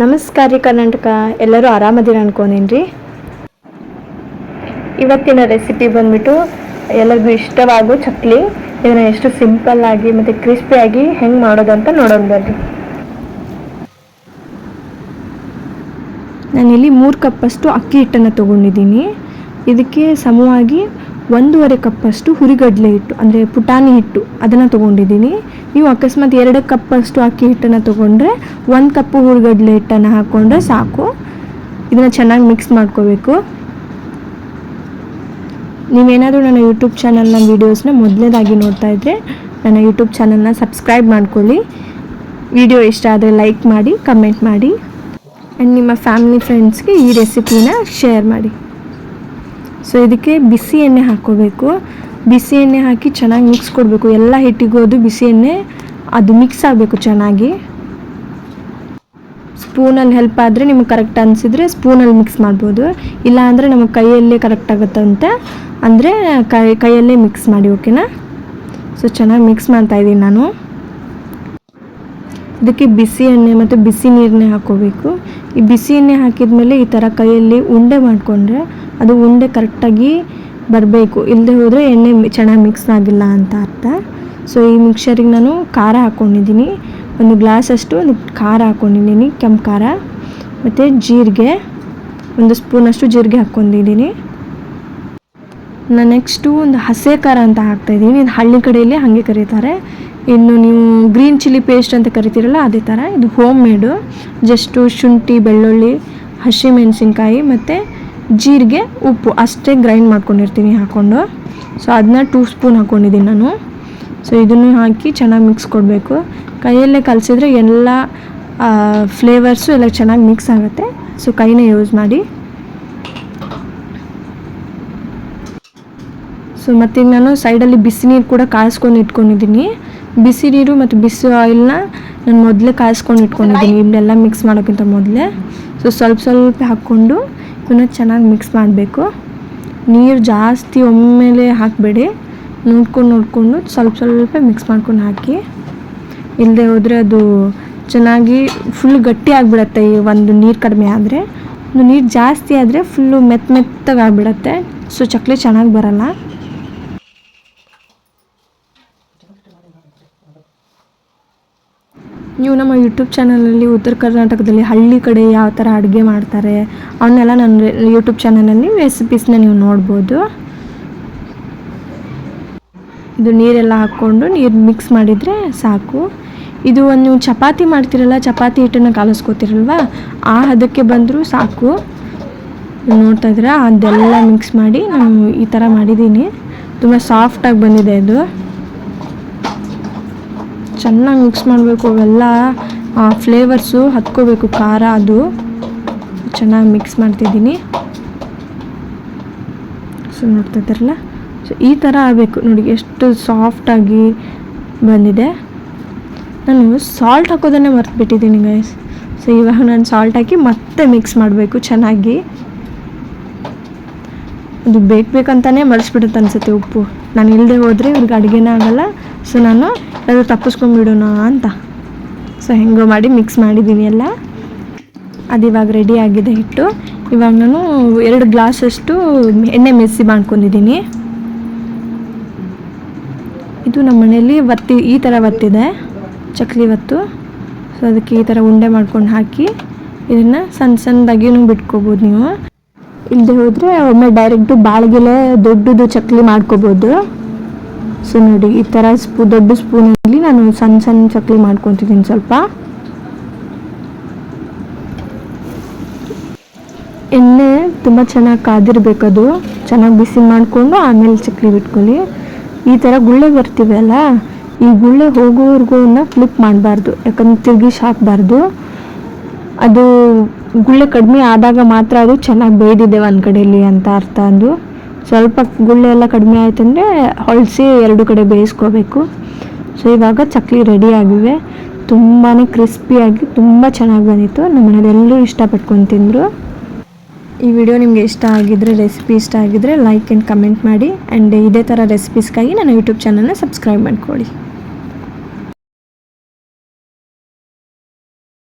ನಮಸ್ಕಾರ ರೀ ಕರ್ನಾಟಕ. ಎಲ್ಲರೂ ಆರಾಮದಿರ ಅನ್ಕೊಂಡೇನ್ರಿ? ಇವತ್ತಿನ ರೆಸಿಪಿ ಬಂದ್ಬಿಟ್ಟು ಎಲ್ಲರಿಗೂ ಇಷ್ಟವಾಗೋ ಚಕ್ಲಿ. ಇದನ್ನ ಎಷ್ಟು ಸಿಂಪಲ್ ಆಗಿ ಮತ್ತು ಕ್ರಿಸ್ಪಿಯಾಗಿ ಹೆಂಗೆ ಮಾಡೋದಂತ ನೋಡೋಣ ಬರ್ರಿ ನಾನಿಲ್ಲಿ ಮೂರು ಕಪ್ಪಷ್ಟು ಅಕ್ಕಿ ಹಿಟ್ಟನ್ನು ತೊಗೊಂಡಿದ್ದೀನಿ. ಇದಕ್ಕೆ ಸಮವಾಗಿ ಒಂದೂವರೆ ಕಪ್ಪಷ್ಟು ಹುರಿಗಡಲೆ ಹಿಟ್ಟು, ಅಂದರೆ ಪುಟಾಣಿ ಹಿಟ್ಟು ಅದನ್ನು ತೊಗೊಂಡಿದ್ದೀನಿ. ನೀವು ಅಕಸ್ಮಾತ್ ಎರಡು ಕಪ್ಪಷ್ಟು ಅಕ್ಕಿ ಹಿಟ್ಟನ್ನು ತೊಗೊಂಡ್ರೆ ಒಂದು ಕಪ್ಪು ಹುರಿಗಡಲೆ ಹಿಟ್ಟನ್ನು ಹಾಕ್ಕೊಂಡ್ರೆ ಸಾಕು. ಇದನ್ನು ಚೆನ್ನಾಗಿ ಮಿಕ್ಸ್ ಮಾಡ್ಕೋಬೇಕು. ನೀವೇನಾದರೂ ನನ್ನ ಯೂಟ್ಯೂಬ್ ಚಾನಲ್ನ ವೀಡಿಯೋಸ್ನ ಮೊದಲನೇದಾಗಿ ನೋಡ್ತಾ ಇದ್ದರೆ ನನ್ನ ಯೂಟ್ಯೂಬ್ ಚಾನಲ್ನ ಸಬ್ಸ್ಕ್ರೈಬ್ ಮಾಡ್ಕೊಳ್ಳಿ. ವಿಡಿಯೋ ಇಷ್ಟ ಆದರೆ ಲೈಕ್ ಮಾಡಿ ಕಮೆಂಟ್ ಮಾಡಿ. ಆ್ಯಂಡ್ ನಿಮ್ಮ ಫ್ಯಾಮಿಲಿ ಫ್ರೆಂಡ್ಸ್ಗೆ ಈ ರೆಸಿಪಿನ ಶೇರ್ ಮಾಡಿ. ಸೊ ಇದಕ್ಕೆ ಬಿಸಿ ಎಣ್ಣೆ ಹಾಕ್ಕೋಬೇಕು. ಬಿಸಿ ಎಣ್ಣೆ ಹಾಕಿ ಚೆನ್ನಾಗಿ ಮಿಕ್ಸ್ ಕೊಡಬೇಕು. ಎಲ್ಲ ಹಿಟ್ಟಿಗೂ ಅದು ಬಿಸಿ ಎಣ್ಣೆ, ಅದು ಮಿಕ್ಸ್ ಆಗಬೇಕು ಚೆನ್ನಾಗಿ. ಸ್ಪೂನಲ್ಲಿ ಹೆಲ್ಪ್ ಆದರೆ ನಿಮಗೆ ಕರೆಕ್ಟ್ ಅನಿಸಿದರೆ ಸ್ಪೂನಲ್ಲಿ ಮಿಕ್ಸ್ ಮಾಡ್ಬೋದು. ಇಲ್ಲ ಅಂದರೆ ನಮಗೆ ಕೈಯಲ್ಲೇ ಕರೆಕ್ಟ್ ಆಗುತ್ತಂತೆ. ಅಂದರೆ ಕೈ, ಕೈಯಲ್ಲೇ ಮಿಕ್ಸ್ ಮಾಡಿ ಓಕೆನಾ ಸೊ ಚೆನ್ನಾಗಿ ಮಿಕ್ಸ್ ಮಾಡ್ತಾ ಇದ್ದೀನಿ ನಾನು. ಇದಕ್ಕೆ ಬಿಸಿ ಎಣ್ಣೆ ಮತ್ತು ಬಿಸಿ ನೀರನ್ನೇ ಹಾಕೋಬೇಕು. ಈ ಬಿಸಿ ಎಣ್ಣೆ ಹಾಕಿದ್ಮೇಲೆ ಈ ಥರ ಕೈಯಲ್ಲಿ ಉಂಡೆ ಮಾಡಿಕೊಂಡ್ರೆ ಅದು ಉಂಡೆ ಕರೆಕ್ಟಾಗಿ ಬರಬೇಕು. ಇಲ್ಲದೆ ಹೋದರೆ ಎಣ್ಣೆ ಚೆನ್ನಾಗಿ ಮಿಕ್ಸ್ ಆಗಿಲ್ಲ ಅಂತ ಅರ್ಥ. ಸೊ ಈ ಮಿಕ್ಸರಿಗೆ ನಾನು ಖಾರ ಹಾಕ್ಕೊಂಡಿದ್ದೀನಿ ಒಂದು ಗ್ಲಾಸಷ್ಟು ಒಂದು ಖಾರ ಹಾಕ್ಕೊಂಡಿದ್ದೀನಿ ಕೆಂಪು ಖಾರ. ಮತ್ತು ಜೀರಿಗೆ, ಒಂದು ಸ್ಪೂನಷ್ಟು ಜೀರಿಗೆ ಹಾಕ್ಕೊಂಡಿದ್ದೀನಿ. ನಾನು ನೆಕ್ಸ್ಟು ಒಂದು ಹಸೆ ಖಾರ ಅಂತ ಹಾಕ್ತಾಯಿದ್ದೀನಿ ಇದು ಹಳ್ಳಿ ಕಡೆಯಲ್ಲಿ ಹಾಗೆ ಕರೀತಾರೆ. ಇನ್ನು ನೀವು ಗ್ರೀನ್ ಚಿಲ್ಲಿ ಪೇಸ್ಟ್ ಅಂತ ಕರಿತೀರಲ್ಲ, ಅದೇ ಥರ ಇದು ಹೋಮ್ ಮೇಡು ಜಸ್ಟು ಶುಂಠಿ, ಬೆಳ್ಳುಳ್ಳಿ ಹಸಿಮೆಣಸಿನ್ಕಾಯಿ ಮತ್ತು ಜೀರಿಗೆ, ಉಪ್ಪು. ಅಷ್ಟೇ ಗ್ರೈಂಡ್ ಮಾಡ್ಕೊಂಡಿರ್ತೀನಿ ಹಾಕ್ಕೊಂಡು ಸೊ ಅದನ್ನ ಟೂ ಸ್ಪೂನ್ ಹಾಕ್ಕೊಂಡಿದ್ದೀನಿ ನಾನು. ಸೊ ಇದನ್ನು ಹಾಕಿ ಚೆನ್ನಾಗಿ ಮಿಕ್ಸ್ ಕೊಡಬೇಕು. ಕೈಯಲ್ಲೇ ಕಲಸಿದ್ರೆ ಎಲ್ಲ ಫ್ಲೇವರ್ಸು ಎಲ್ಲ ಚೆನ್ನಾಗಿ ಮಿಕ್ಸ್ ಆಗುತ್ತೆ. ಸೊ ಕೈನೇ ಯೂಸ್ ಮಾಡಿ. ಸೊ ಮತ್ತೀಗ ನಾನು ಸೈಡಲ್ಲಿ ಬಿಸಿನೀರು ಕೂಡ ಕಾಯಿಸ್ಕೊಂಡು ಇಟ್ಕೊಂಡಿದ್ದೀನಿ. ಬಿಸಿ ನೀರು ಮತ್ತು ಬಿಸಿ ಆಯಿಲ್ನ ನಾನು ಮೊದಲೇ ಕಾಯಿಸ್ಕೊಂಡು ಇಟ್ಕೊಂಡಿದ್ದೀನಿ. ಇವನ್ನೆಲ್ಲ ಮಿಕ್ಸ್ ಮಾಡೋಕ್ಕಿಂತ ಮೊದಲೇ. ಸೊ ಸ್ವಲ್ಪ ಸ್ವಲ್ಪ ಹಾಕ್ಕೊಂಡು ಇವನ್ನ ಚೆನ್ನಾಗಿ ಮಿಕ್ಸ್ ಮಾಡಬೇಕು. ನೀರು ಜಾಸ್ತಿ ಒಮ್ಮೆಲೆ ಹಾಕಬೇಡಿ. ನೋಡ್ಕೊಂಡು ನೋಡಿಕೊಂಡು ಸ್ವಲ್ಪ ಸ್ವಲ್ಪ ಮಿಕ್ಸ್ ಮಾಡ್ಕೊಂಡು ಹಾಕಿ. ಇಲ್ಲದೆ ಹೋದರೆ ಅದು ಚೆನ್ನಾಗಿ ಫುಲ್ ಗಟ್ಟಿ ಆಗಿಬಿಡತ್ತೆ. ಈ ಒಂದು ನೀರು ಕಡಿಮೆ ಆದರೆ. ಒಂದು ನೀರು ಜಾಸ್ತಿ ಆದರೆ ಫುಲ್ಲು ಮೆತ್ತ ಮೆತ್ತಗೆ ಆಗಿಬಿಡತ್ತೆ. ಸೊ ಚಕ್ಲಿ ಚೆನ್ನಾಗಿ ಬರಲ್ಲ. ನೀವು ನಮ್ಮ ಯೂಟ್ಯೂಬ್ ಚಾನಲಲ್ಲಿ ಉತ್ತರ ಕರ್ನಾಟಕದಲ್ಲಿ ಹಳ್ಳಿ ಕಡೆ ಯಾವ ಥರ ಅಡುಗೆ ಮಾಡ್ತಾರೆ, ಅವನ್ನೆಲ್ಲ ನನ್ನ ಯೂಟ್ಯೂಬ್ ಚಾನಲಲ್ಲಿ ರೆಸಿಪೀಸ್ನ ನೀವು ನೋಡ್ಬೋದು. ಇದು ನೀರೆಲ್ಲ ಹಾಕ್ಕೊಂಡು ನೀರು ಮಿಕ್ಸ್ ಮಾಡಿದರೆ ಸಾಕು. ಇದು ಒಂದು ನೀವು ಚಪಾತಿ ಮಾಡ್ತಿರಲ್ಲ, ಚಪಾತಿ ಹಿಟ್ಟನ್ನು ಕಾಲಿಸ್ಕೋತಿರಲ್ವ? ಆ ಹದಕ್ಕೆ ಬಂದರೂ ಸಾಕು. ನೋಡ್ತಾ ಇದ್ದೀರಾ, ಅದೆಲ್ಲ ಮಿಕ್ಸ್ ಮಾಡಿ ನಾನು ಈ ಥರ ಮಾಡಿದ್ದೀನಿ. ತುಂಬ ಸಾಫ್ಟಾಗಿ ಬಂದಿದೆ ಇದು ಚೆನ್ನಾಗಿ ಮಿಕ್ಸ್ ಮಾಡಬೇಕು ಅವೆಲ್ಲ. ಫ್ಲೇವರ್ಸು ಹತ್ಕೋಬೇಕು, ಖಾರ ಅದು. ಚೆನ್ನಾಗಿ ಮಿಕ್ಸ್ ಮಾಡ್ತಿದ್ದೀನಿ. ಸೊ ನೋಡ್ತಾ ಇದ್ದಾರಲ್ಲ? ಸೊ ಈ ಥರ ಆಗಬೇಕು. ನೋಡಿ, ಎಷ್ಟು ಸಾಫ್ಟಾಗಿ ಬಂದಿದೆ. ನಾನು ಸಾಲ್ಟ್ ಹಾಕೋದನ್ನೇ ಮರ್ತ್ಬಿಟ್ಟಿದ್ದೀನಿ ಗೈಸ್ ಸೊ ಇವಾಗ ನಾನು ಸಾಲ್ಟ್ ಹಾಕಿ ಮತ್ತೆ ಮಿಕ್ಸ್ ಮಾಡಬೇಕು ಚೆನ್ನಾಗಿ. ಅದು ಬೇಕು ಬೇಕಂತಾನೆ ಮಡಿಸ್ಬಿಡುತ್ತೆ ಅನ್ಸುತ್ತೆ ಉಪ್ಪು. ನಾನು ಇಲ್ಲದೆ ಹೋದರೆ ಇವ್ರಿಗೆ ಅಡುಗೆನೇ ಆಗಲ್ಲ. ಸೊ ನಾನು ಅದು ತಪ್ಪಿಸ್ಕೊಂಡ್ಬಿಡೋಣ ಅಂತ. ಸೊ ಹೆಂಗೋ ಮಾಡಿ ಮಿಕ್ಸ್ ಮಾಡಿದ್ದೀನಿ ಎಲ್ಲ. ಅದು ಇವಾಗ ರೆಡಿ ಆಗಿದೆ ಹಿಟ್ಟು. ಇವಾಗ ನಾನು ಎರಡು ಗ್ಲಾಸಷ್ಟು ಎಣ್ಣೆ ಮೆಸಿ ಮಾಡ್ಕೊಂಡಿದ್ದೀನಿ ಇದು ನಮ್ಮ ಮನೆಯಲ್ಲಿ ಒತ್ತಿ ಈ ಥರ ಒತ್ತಿದೆ ಚಕ್ಲಿ ಒತ್ತು ಸೊ ಅದಕ್ಕೆ ಈ ಥರ ಉಂಡೆ ಮಾಡ್ಕೊಂಡು ಹಾಕಿ ಇದನ್ನು ಸಣ್ಣ ಸಣ್ಣದಾಗಿನೂ ಬಿಟ್ಕೋಬೋದು ನೀವು. ಇಲ್ಲದೆ ಹೋದರೆ ಒಮ್ಮೆ ಡೈರೆಕ್ಟು ಬಾಳಿಗೆಲೆ ದೊಡ್ಡದು ಚಕ್ಲಿ ಮಾಡ್ಕೋಬೋದು. ಸೊ ನೋಡಿ, ಈ ಥರ ಸ್ಪೂ, ದೊಡ್ಡ ಸ್ಪೂನಲ್ಲಿ ನಾನು ಸಣ್ಣ ಸಣ್ಣ ಚಕ್ಲಿ ಮಾಡ್ಕೊತಿದ್ದೀನಿ ಸ್ವಲ್ಪ. ಎಣ್ಣೆ ತುಂಬ ಚೆನ್ನಾಗಿ ಕಾದಿರಬೇಕದು. ಚೆನ್ನಾಗಿ ಬಿಸಿ ಮಾಡಿಕೊಂಡು ಆಮೇಲೆ ಚಕ್ಲಿ ಬಿಟ್ಕೊಳ್ಳಿ. ಈ ಥರ ಗುಳ್ಳೆ ಬರ್ತೀವಲ್ಲ ಈ ಗುಳ್ಳೆ ಹೋಗೋವರೆಗೂ ಫ್ಲಿಪ್ ಮಾಡಬಾರ್ದು. ಯಾಕಂದ್ರೆ ತಿರುಗಿ ಹಾಕಬಾರ್ದು. ಅದು ಗುಳ್ಳೆ ಕಡಿಮೆ ಆದಾಗ ಮಾತ್ರ ಅದು ಚೆನ್ನಾಗಿ ಬೇಯ್ದಿದೆ ಒಂದು ಕಡೆಯಲ್ಲಿ ಅಂತ ಅರ್ಥ ಅದು. ಸ್ವಲ್ಪ ಗುಳ್ಳೆ ಎಲ್ಲ ಕಡಿಮೆ ಆಯ್ತಂದರೆ ಹೊಳಸಿ ಎರಡು ಕಡೆ ಬೇಯಿಸ್ಕೋಬೇಕು. ಸೊ ಇವಾಗ ಚಕ್ಲಿ ರೆಡಿ ಆಗಿವೆ. ತುಂಬಾ ಕ್ರಿಸ್ಪಿಯಾಗಿ ತುಂಬ ಚೆನ್ನಾಗಿ ಬಂದಿತ್ತು. ನಮ್ಮ ಇಷ್ಟಪಟ್ಕೊಂಡು ತಿಂದರು. ಈ ವಿಡಿಯೋ ನಿಮಗೆ ಇಷ್ಟ ಆಗಿದ್ರೆ ರೆಸಿಪಿ ಇಷ್ಟ ಆಗಿದ್ರೆ ಲೈಕ್ ಆ್ಯಂಡ್ ಕಮೆಂಟ್ ಮಾಡಿ. ಆ್ಯಂಡ್ ಇದೇ ಥರ ರೆಸಿಪೀಸ್ಗಾಗಿ ನನ್ನ ಯೂಟ್ಯೂಬ್ ಚಾನಲ್ನ ಸಬ್ಸ್ಕ್ರೈಬ್ ಮಾಡ್ಕೊಳ್ಳಿ.